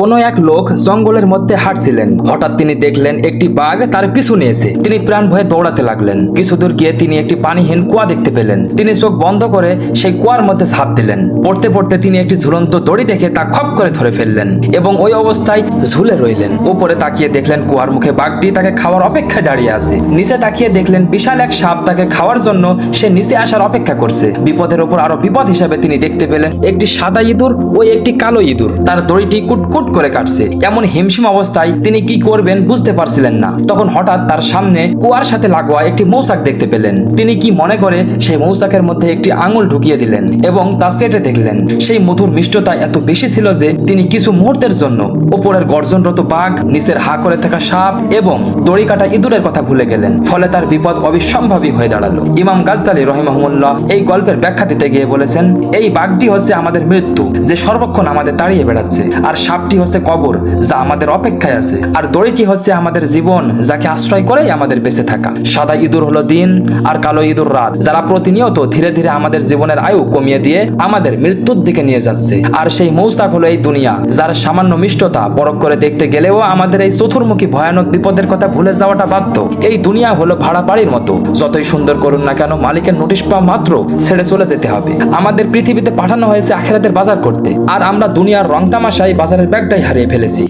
কোনো এক লোক জঙ্গলের মধ্যে হাঁটছিলেন। হঠাৎ তিনি দেখলেন একটি বাঘ তার পিছু নিয়েছে। তিনি প্রাণ ভয়ে দৌড়াতে লাগলেন। কিছু দূর গিয়ে তিনি একটি পানিহীন কুয়া দেখতে পেলেন। তিনি চোখ বন্ধ করে সেই কুয়ার মধ্যে ঝাঁপ দিলেন। পড়তে পড়তে তিনি একটি ঝুলন্ত দড়ি দেখে তা খপ করে ধরে ফেললেন এবং ওই অবস্থায় ঝুলে রইলেন। উপরে তাকিয়ে দেখলেন কুয়ার মুখে বাঘটি তাকে খাওয়ার অপেক্ষায় দাঁড়িয়ে আছে। নিচে তাকিয়ে দেখলেন বিশাল এক সাপ তাকে খাওয়ার জন্য সে নিচে আসার অপেক্ষা করছে। বিপদের উপর আরও বিপদ হিসাবে তিনি দেখতে পেলেন একটি সাদা ইঁদুর ও একটি কালো ইঁদুর। তার দড়িটি কুটকুট করে কাটছে। এমন হিমশিম অবস্থায় তিনি কি করবেন বুঝতে পারছিলেন না। তখন হঠাৎ তার সামনে কুয়ার সাথে লাগোয়া একটি মৌচাক দেখতে পেলেন। তিনি কি মনে করে সেই মৌচাকের মধ্যে একটি আঙুল ঢুকিয়ে দিলেন এবং তা চেটে দেখলেন। সেই মধুর মিষ্টতা এত বেশি ছিল যে তিনি কিছু মুহূর্তের জন্য উপরের গর্জনরত বাঘ, নিচের হা করে থাকা সাপ এবং দড়ি কাটা ইঁদুরের কথা ভুলে গেলেন। ফলে তার বিপদ অবিসম্ভাবী হয়ে দাঁড়াল। ইমাম গাজ্জালি রহিমাহুল্লাহ এই গল্পের ব্যাখ্যা দিতে গিয়ে বলেছেন, এই বাঘটি হচ্ছে আমাদের মৃত্যু, যে সর্বক্ষণ আমাদের তাড়িয়ে বেড়াচ্ছে। আর সাপটি হচ্ছে কবর, যা আমাদের অপেক্ষায় আছে। আর দড়িটি হচ্ছে আমাদের জীবন, যাকে আশ্রয় করেই আমাদের বেঁচে থাকা। সাদা ইঁদুর হলো দিন, আর কালো ইঁদুর রাত। যারা প্রতিনিয়ত ধীরে ধীরে আমাদের জীবনের আয়ু কমিয়ে দিয়ে আমাদের মৃত্যুর দিকে নিয়ে যাচ্ছে। আর সেই মৌসাক হলো এই দুনিয়া, যার সামান্য মিষ্টতা পরখ করে দেখতে গেলেও আমাদের এই চতুর্মুখী ভয়ানক বিপদের কথা ভুলে যাওয়াটা বাধ্য। এই দুনিয়া হলো ভাড়া বাড়ির মতো। যতই সুন্দর করুন না কেন, মালিকের নোটিশ পাওয়া মাত্র ছেড়ে চলে যেতে হবে। আমাদের পৃথিবীতে পাঠানো হয়েছে আখেরাতের বাজার করতে। আর আমরা দুনিয়ার রং তামাশায় বাজারের ব্যাগটাই হারিয়ে ফেলেছি।